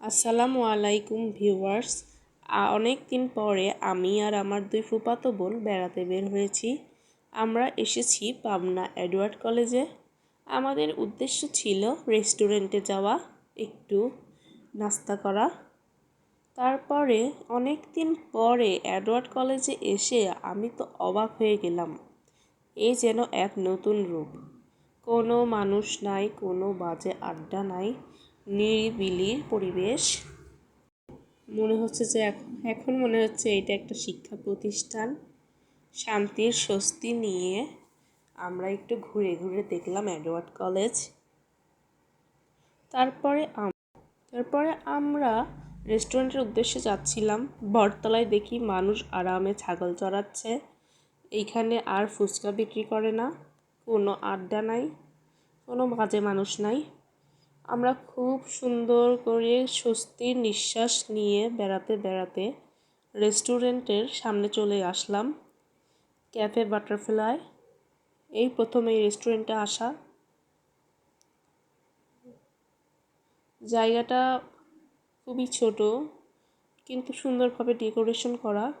আসসালামু আলাইকুম ভিউয়ার্স। অনেক দিন পরে আমি আর আমার দুই ফুপাতো বোন বেড়াতে বের হয়েছি। আমরা এসেছি পাবনা এডওয়ার্ড কলেজে। আমাদের উদ্দেশ্য ছিল রেস্টুরেন্টে যাওয়া, একটু নাস্তা করা। তারপরে অনেক দিন পরে এডওয়ার্ড কলেজে এসে আমি তো অবাক হয়ে গেলাম। এ যেন এক নতুন রূপ। কোনো মানুষ নাই, কোনো বাজে আড্ডা নাই। নিরিবিলি পরিবেশ। মনে হচ্ছে যে এখন মনে হচ্ছে এটা একটা শিক্ষা প্রতিষ্ঠান। শান্তির স্বস্তি নিয়ে আমরা একটু ঘুরে ঘুরে দেখলাম অ্যাডওয়ার্ড কলেজ। তারপরে তারপরে আমরা রেস্টুরেন্টের উদ্দেশ্যে যাচ্ছিলাম। বটতলায় দেখি মানুষ আরামে ছাগল চড়াচ্ছে। এইখানে আর ফুচকা বিক্রি করে না। কোনো আড্ডা নাই। কোনো বাজে মানুষ নাই। আমরা খুব সুন্দর করে স্বস্তির নিঃশ্বাস নিয়ে বেড়াতে বেড়াতে রেস্টুরেন্টের সামনে চলে আসলাম, ক্যাফে বাটারফ্লাই। এই প্রথম এই রেস্টুরেন্টে আসা। জায়গাটা খুবই ছোট, কিন্তু সুন্দরভাবে ডেকোরেশন করা।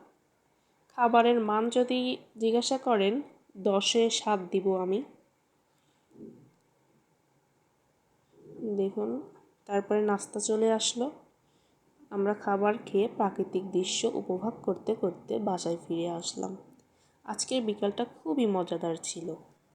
খাবারের মান যদি জিজ্ঞাসা করেন, দশে সাত দিব আমি। দেখুন তারপরে নাস্তা চলে আসলো। আমরা খাবার খেয়ে প্রাকৃতিক দৃশ্য উপভোগ করতে করতে বাসায় ফিরে আসলাম। আজকের বিকালটা খুবই মজাদার ছিল।